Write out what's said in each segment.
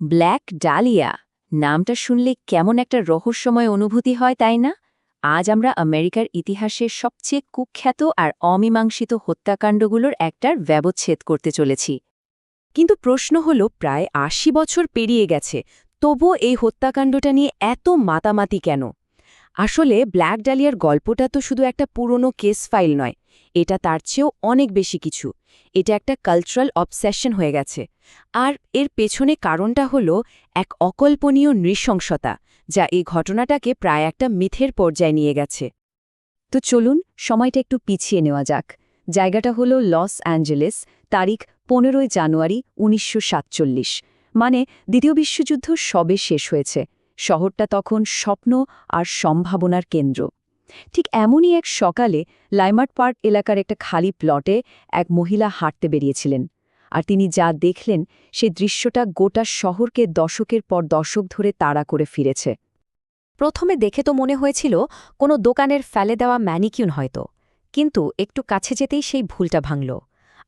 Black dahlia, নামটা শুনলে কেমন একটা রহস্যময় অনুভূতি হয়, তাই না? আজ আমরা আমেরিকার ইতিহাসের সবচেয়ে কুখ্যাত আর অমীমাংসিত হত্যাকাণ্ডগুলোর একটার ব্যবচ্ছেদ করতে চলেছি। কিন্তু প্রশ্ন হল, প্রায় আশি বছর পেরিয়ে গেছে, তবুও এই হত্যাকাণ্ডটা নিয়ে এত মাতামাতি কেন? আসলে ব্ল্যাক ডালিয়ার গল্পটা তো শুধু একটা পুরনো কেস ফাইল নয় এটা তার চেয়েও অনেক বেশি কিছু। এটা একটা কালচারাল অবসেশন হয়ে গেছে। আর এর পেছনে কারণটা হল এক অকল্পনীয় নৃশংসতা, যা এই ঘটনাটাকে প্রায় একটা মিথের পর্যায়ে নিয়ে গেছে। তো চলুন, সময়টা একটু পিছিয়ে নেওয়া যাক। জায়গাটা হলো লস অ্যাঞ্জেলেস, তারিখ পনেরোই জানুয়ারি উনিশশো সাতচল্লিশ। মানে দ্বিতীয় বিশ্বযুদ্ধ সবে শেষ হয়েছে। শহরটা তখন স্বপ্ন আর সম্ভাবনার কেন্দ্র। ঠিক এমনই এক সকালে লাইমার্ট পার্ক এলাকার একটা খালি প্লটে এক মহিলা হাঁটতে বেরিয়েছিলেন। আর তিনি যা দেখলেন সেই দৃশ্যটা গোটা শহরকে দশকের পর দশক ধরে তাড়া করে ফিরেছে। প্রথমে দেখে তো মনে হয়েছিল, কোনো দোকানের ফেলে দেওয়া ম্যানিকিউন হয়তো। কিন্তু একটু কাছে যেতেই সেই ভুলটা ভাঙল।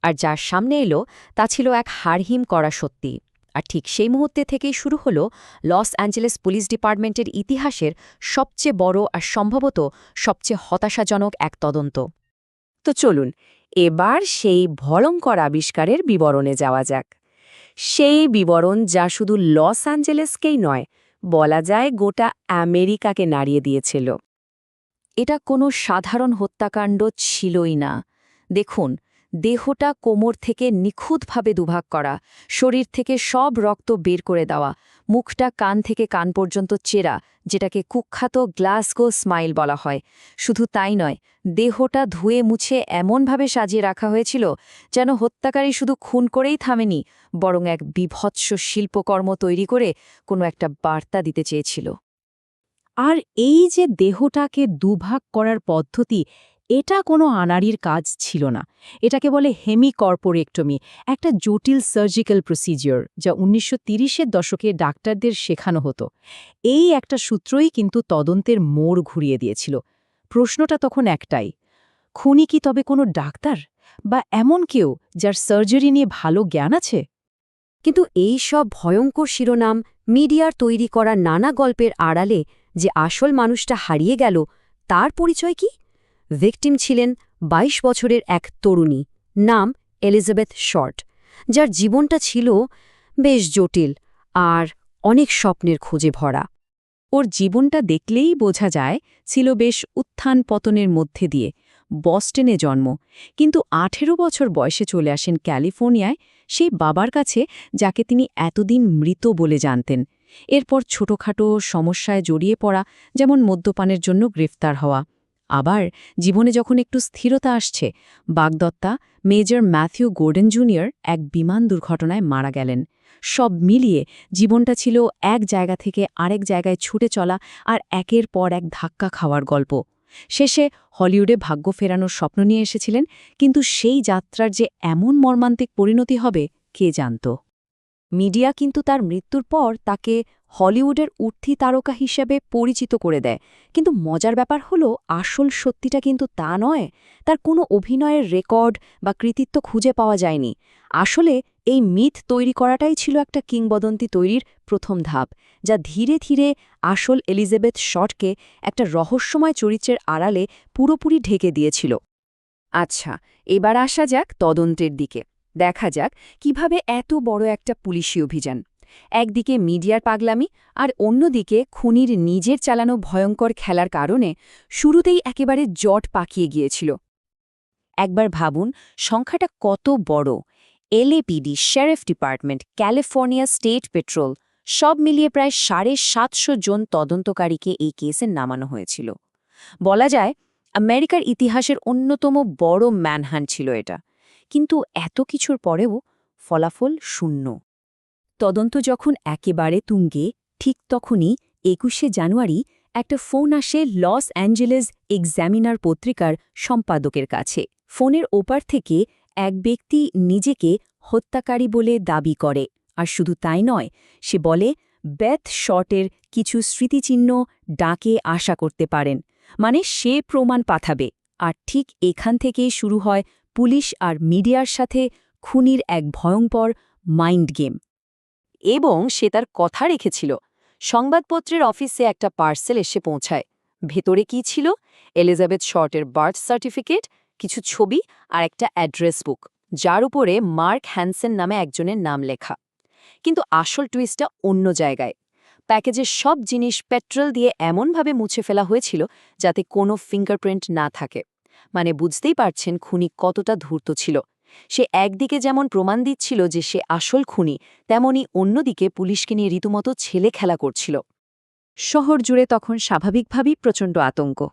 আর যার সামনে এলো, তা ছিল এক হাড়হিম করা সত্যি। আর ঠিক সেই মুহূর্তে থেকেই শুরু হল লস অ্যাঞ্জেলেস পুলিশ ডিপার্টমেন্টের ইতিহাসের সবচেয়ে বড় আর সম্ভবত সবচেয়ে হতাশাজনক এক তদন্ত। তো চলুন, এবার সেই ভয়ঙ্কর আবিষ্কারের বিবরণে যাওয়া যাক। সেই বিবরণ যা শুধু লস অ্যাঞ্জেলেসকেই নয়, বলা যায় গোটা আমেরিকাকে নাড়িয়ে দিয়েছিল। এটা কোনো সাধারণ হত্যাকাণ্ড ছিলই না। দেখুন দেহটা কোমর থেকে নিখুঁতভাবে দুভাগ করা, শরীর থেকে সব রক্ত বের করে দেওয়া, মুখটা কান থেকে কান পর্যন্ত চেরা, যেটাকে কুখ্যাত গ্লাসগো স্মাইল বলা হয়। শুধু তাই নয়, দেহটা ধুয়ে মুছে এমনভাবে সাজিয়ে রাখা হয়েছিল যেন হত্যাকারী শুধু খুন করেই থামেনি, বরং এক বিভৎস শিল্পকর্ম তৈরি করে কোনো একটা বার্তা দিতে চেয়েছিল। আর এই যে দেহটাকে দুভাগ করার পদ্ধতি এটা কোনো আনাড়ির কাজ ছিল না। এটাকে বলে হেমি কর্পোরেক্টমি একটা জটিল সার্জিক্যাল প্রসিজিওর যা উনিশশো তিরিশের দশকে ডাক্তারদের শেখানো হতো। এই একটা সূত্রই কিন্তু তদন্তের মোড় ঘুরিয়ে দিয়েছিল। প্রশ্নটা তখন একটাই, খুনি কি তবে কোনো ডাক্তার? বা এমন কেউ যার সার্জারি নিয়ে ভালো জ্ঞান আছে? কিন্তু এই সব ভয়ঙ্কর শিরোনাম মিডিয়ার তৈরি করা নানা গল্পের আড়ালে যে আসল মানুষটা হারিয়ে গেল, তার পরিচয় কি? ভিকটিম ছিলেন ২২ বছরের এক তরুণী, নাম এলিজাবেথ শর্ট, যার জীবনটা ছিল বেশ জটিল আর অনেক স্বপ্নের খোঁজে ভরা। ওর জীবনটা দেখলেই বোঝা যায় ছিল বেশ উত্থান পতনের মধ্যে দিয়ে বস্টনে জন্ম, কিন্তু আঠেরো বছর বয়সে চলে আসেন ক্যালিফোর্নিয়ায় সেই বাবার কাছে যাকে তিনি এতদিন মৃত বলে জানতেন। এরপর ছোটখাটো সমস্যায় জড়িয়ে পড়া, যেমন মদ্যপানের জন্য গ্রেফতার হওয়া। আবার জীবনে যখন একটু স্থিরতা আসছে, বাগদত্তা, মেজর ম্যাথিউ গোর্ডেন জুনিয়র এক বিমান দুর্ঘটনায় মারা গেলেন। সব মিলিয়ে জীবনটা ছিল এক জায়গা থেকে আরেক জায়গায় ছুটে চলা আর একের পর এক ধাক্কা খাওয়ার গল্প। শেষে হলিউডে ভাগ্য ফেরানোর স্বপ্ন নিয়ে এসেছিলেন, কিন্তু সেই যাত্রার যে এমন মর্মান্তিক পরিণতি হবে, কে জানত? মিডিয়া কিন্তু তার মৃত্যুর পর তাকে হলিউডের উঠতি তারকা হিসেবে পরিচিত করে দেয়। কিন্তু মজার ব্যাপার হলো, আসল সত্যিটা কিন্তু তা নয়। তার কোনো অভিনয়ের রেকর্ড বা কৃতিত্ব খুঁজে পাওয়া যায়নি। আসলে এই মিথ তৈরি করাটাই ছিল একটা কিংবদন্তি তৈরির প্রথম ধাপ, যা ধীরে ধীরে আসল এলিজাবেথ শটকে একটা রহস্যময় চরিত্রের আড়ালে পুরোপুরি ঢেকে দিয়েছিল। আচ্ছা এবার আসা যাক তদন্তের দিকে। দেখা যাক কীভাবে এত বড় একটা পুলিশি অভিযান। একদিকে মিডিয়ার পাগলামি আর অন্যদিকে খুনির নিজের চালানো ভয়ঙ্কর খেলার কারণে শুরুতেই একেবারে জট পাকিয়ে গিয়েছিল। একবার ভাবুন, সংখ্যাটা কত বড়। LAPD sheriff department California state patrol সব মিলিয়ে প্রায় সাড়ে সাতশো জন তদন্তকারীকে এই কেসে নামানো হয়েছিল। বলা যায়, আমেরিকার ইতিহাসের অন্যতম বড় ম্যানহান্ট ছিল এটা। কিন্তু এত কিছুর পরেও ফলাফল শূন্য। তদন্ত যখন একেবারে তুঙ্গে, ঠিক তখনই একুশে জানুয়ারি একটা ফোন আসে লস অ্যাঞ্জেলেস এক্সামিনার পত্রিকার সম্পাদকের কাছে। ফোনের ওপার থেকে এক ব্যক্তি নিজেকে হত্যাকারী বলে দাবি করে। আর শুধু তাই নয়, সে বলে বেথ শটের কিছু স্মৃতিচিহ্ন ডাকে আশা করতে পারেন। মানে সে প্রমাণ পাঠাবে। আর ঠিক এখান থেকেই শুরু হয় পুলিশ আর মিডিয়ার সাথে খুনির এক ভয়ঙ্কর মাইন্ড গেম। এবং সে তার কথা রেখেছিল। সংবাদপত্রের অফিসে একটা পার্সেল এসে পৌঁছায়। ভেতরে কি ছিল? এলিজাবেথ শর্টের বার্থ সার্টিফিকেট, কিছু ছবি আর একটা অ্যাড্রেস বুক, যার উপরে মার্ক হ্যানসেন নামে একজনের নাম লেখা। কিন্তু আসল টুইস্টটা অন্য জায়গায়। প্যাকেজের সব জিনিস পেট্রোল দিয়ে এমনভাবে মুছে ফেলা হয়েছিল যাতে কোনো ফিঙ্গারপ্রিন্ট না থাকে। মানে বুঝতেই পারছেন খুনি কতটা ধূর্ত ছিল। সে একদিকে যেমন প্রমাণ দিচ্ছিল যে সে আসল খুনি, তেমনি অন্যদিকে পুলিশকে নিয়ে রীতিমতো ছেলে খেলা করছিল। শহর জুড়ে তখন স্বাভাবিকভাবেই প্রচণ্ড আতঙ্ক।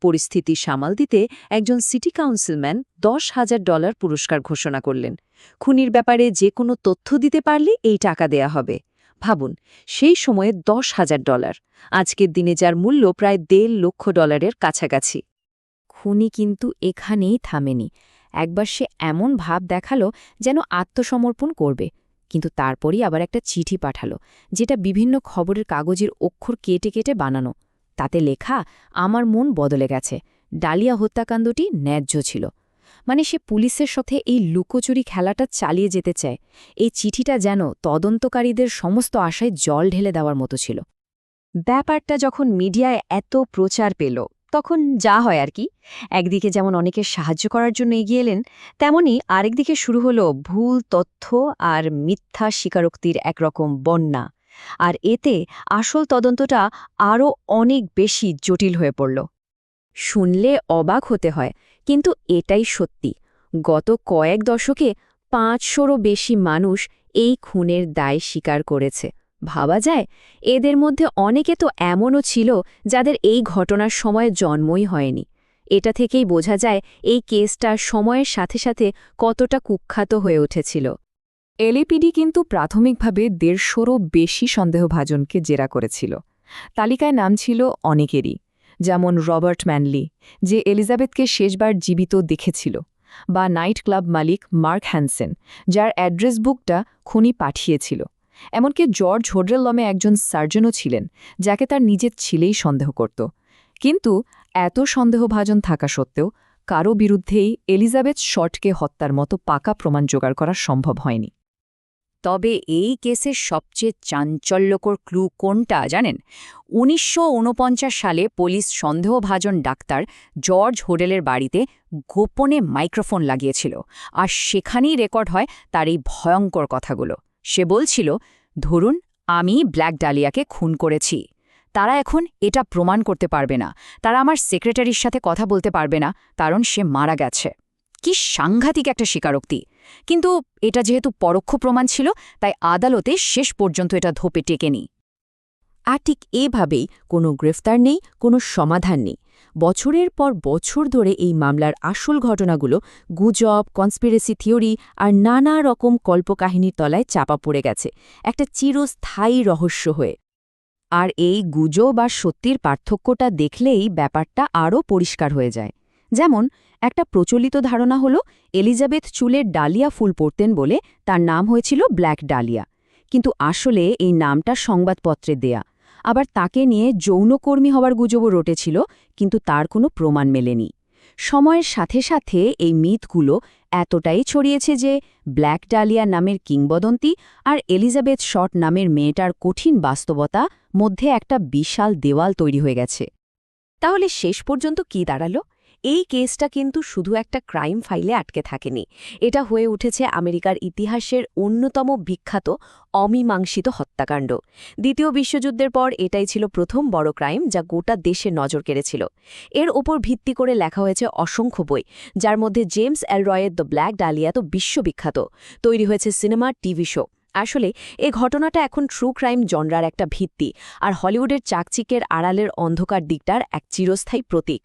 পরিস্থিতি সামাল দিতে একজন সিটি কাউন্সিলম্যান দশ হাজার ডলার পুরস্কার ঘোষণা করলেন। খুনির ব্যাপারে যে কোনো তথ্য দিতে পারলে এই টাকা দেয়া হবে। ভাবুন, সেই সময়ে দশ হাজার ডলার। আজকের দিনে যার মূল্য প্রায় দেড় লক্ষ ডলারের কাছাকাছি। খুনি কিন্তু এখানেই থামেনি। একবার সে এমন ভাব দেখাল যেন আত্মসমর্পণ করবে, কিন্তু তারপরই আবার একটা চিঠি পাঠালো, যেটা বিভিন্ন খবরের কাগজের অক্ষর কেটে কেটে বানানো। তাতে লেখা, আমার মন বদলে গেছে, ডালিয়া হত্যাকাণ্ডটি ন্যায্য ছিল। মানে সে পুলিশের সাথে এই লুকোচুরি খেলাটা চালিয়ে যেতে চায়, এই চিঠিটা যেন তদন্তকারীদের সমস্ত আশায় জল ঢেলে দেওয়ার মতো ছিল। ব্যাপারটা যখন মিডিয়ায় এত প্রচার পেল তখন যা হয় আর কি। একদিকে যেমন অনেকে সাহায্য করার জন্য এগিয়ে এলেন, তেমনি আরেকদিকে শুরু হলো ভুল, তথ্য আর মিথ্যা স্বীকারোক্তির একরকম বন্যা। আর এতে আসল তদন্তটা আরও অনেক বেশি জটিল হয়ে পড়ল। শুনলে অবাক হতে হয়, কিন্তু এটাই সত্যি। গত কয়েক দশকে পাঁচশোরও বেশি মানুষ এই খুনের দায় স্বীকার করেছে। ভাবা যায়, এদের মধ্যে অনেকে তো এমনও ছিল যাদের এই ঘটনার সময় জন্মই হয়নি। এটা থেকেই বোঝা যায় এই কেসটা সময়ের সাথে সাথে কতটা কুখ্যাত হয়ে উঠেছিল। এলএপিডি কিন্তু প্রাথমিকভাবে দেড়শোরও বেশি সন্দেহভাজনকে জেরা করেছিল। তালিকায় নাম ছিল অনেকেরই, যেমন রবার্ট ম্যানলি, যে এলিজাবেথকে শেষবার জীবিত দেখেছিল, বা নাইট ক্লাব মালিক মার্ক হ্যানসেন, যার অ্যাড্রেস বুকটা খুনি পাঠিয়েছিল। এমনকি জর্জ হোড্রেললমে একজন সার্জনও ছিলেন, যাকে তার নিজের ছেলেই সন্দেহ করত। কিন্তু এত সন্দেহভাজন থাকা সত্ত্বেও কারও বিরুদ্ধেই এলিজাবেথ শর্টকে হত্যার মতো পাকা প্রমাণ জোগাড় করা সম্ভব হয়নি। তবে এই কেসের সবচেয়ে চাঞ্চল্যকর ক্লু কোনটা জানেন? উনিশশো ঊনপঞ্চাশ সালে পুলিশ সন্দেহভাজন ডাক্তার জর্জ হোডেলের বাড়িতে গোপনে মাইক্রোফোন লাগিয়েছিল, আর সেখানেই রেকর্ড হয় তার এই ভয়ঙ্কর কথাগুলো। সে বলছিল, ধরুন, আমি ব্ল্যাক ডালিয়াকে খুন করেছি। তারা এখন এটা প্রমাণ করতে পারবে না। তারা আমার সেক্রেটারির সাথে কথা বলতে পারবে না, কারণ সে মারা গেছে। কি সাংঘাতিক একটা স্বীকারোক্তি। কিন্তু এটা যেহেতু পরোক্ষ প্রমাণ ছিল, তাই আদালতে শেষ পর্যন্ত এটা ধোপে টেকেনি। আর ঠিক এভাবেই কোনো গ্রেফতার নেই, কোনো সমাধান নেই। বছরের পর বছর ধরে এই মামলার আসল ঘটনাগুলো গুজব কনস্পিরেসি থিওরি আর নানা রকম কল্পকাহিনীর তলায় চাপা পড়ে গেছে, একটা চিরস্থায়ী রহস্য হয়ে। আর এই গুজব আর সত্যির পার্থক্যটা দেখলেই ব্যাপারটা আরও পরিষ্কার হয়ে যায়। যেমন, একটা প্রচলিত ধারণা হল, এলিজাবেথ চুলের ডালিয়া ফুল পরতেন বলে তার নাম হয়েছিল ব্ল্যাক ডালিয়া। কিন্তু আসলে এই নামটা সংবাদপত্রে দেয়া। আবার তাকে নিয়ে যৌনকর্মী হওয়ার গুজবও রটেছিল, কিন্তু তার কোনো প্রমাণ মেলেনি। সময়ের সাথে সাথে এই মিথগুলো এতটাই ছড়িয়েছে যে ব্ল্যাক ডালিয়া নামের কিংবদন্তি আর এলিজাবেথ শর্ট নামের মেয়েটার কঠিন বাস্তবতা মধ্যে একটা বিশাল দেওয়াল তৈরি হয়ে গেছে। তাহলে শেষ পর্যন্ত কি দাঁড়াল? এই কেসটা কিন্তু শুধু একটা ক্রাইম ফাইলে আটকে থাকেনি। এটা হয়ে উঠেছে আমেরিকার ইতিহাসের অন্যতম বিখ্যাত অমীমাংসিত হত্যাকাণ্ড। দ্বিতীয় বিশ্বযুদ্ধের পর এটাই ছিল প্রথম বড় ক্রাইম যা গোটা দেশে নজর কেড়েছিল। এর ওপর ভিত্তি করে লেখা হয়েছে অসংখ্য বই, যার মধ্যে জেমস এল রয়ের দ্য ব্ল্যাক ডালিয়া তো বিশ্ববিখ্যাত, তৈরি হয়েছে সিনেমা, টিভি শো। আসলে, এ ঘটনাটা এখন ট্রু ক্রাইম জনরার একটা ভিত্তি, আর হলিউডের চাকচিকের আড়ালের অন্ধকার দিকটার এক চিরস্থায়ী প্রতীক।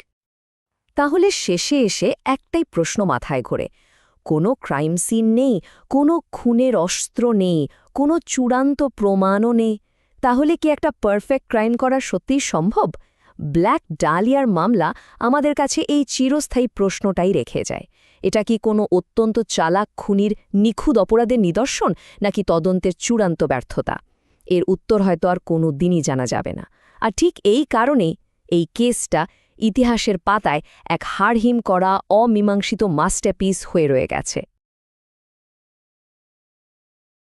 তাহলে শেষে এসে একটাই প্রশ্ন মাথায় ঘোরে কোনো ক্রাইম সিন নেই, কোনো খুনের অস্ত্র নেই, কোনো চূড়ান্ত প্রমাণও নেই। তাহলে কি একটা পারফেক্ট ক্রাইম করা সত্যিই সম্ভব? ব্ল্যাক ডালিয়ার মামলা আমাদের কাছে এই চিরস্থায়ী প্রশ্নটাই রেখে যায়। এটা কি কোনো অত্যন্ত চালাক খুনির নিখুঁত অপরাধের নিদর্শন, নাকি তদন্তের চূড়ান্ত ব্যর্থতা? এর উত্তর হয়তো আর কোনো দিনই জানা যাবে না। আর ঠিক এই কারণেই এই কেসটা ইতিহাসের পাতায় এক হাড়হিম করা অমীমাংসিত মাস্টারপিস হয়ে রয়ে গেছে।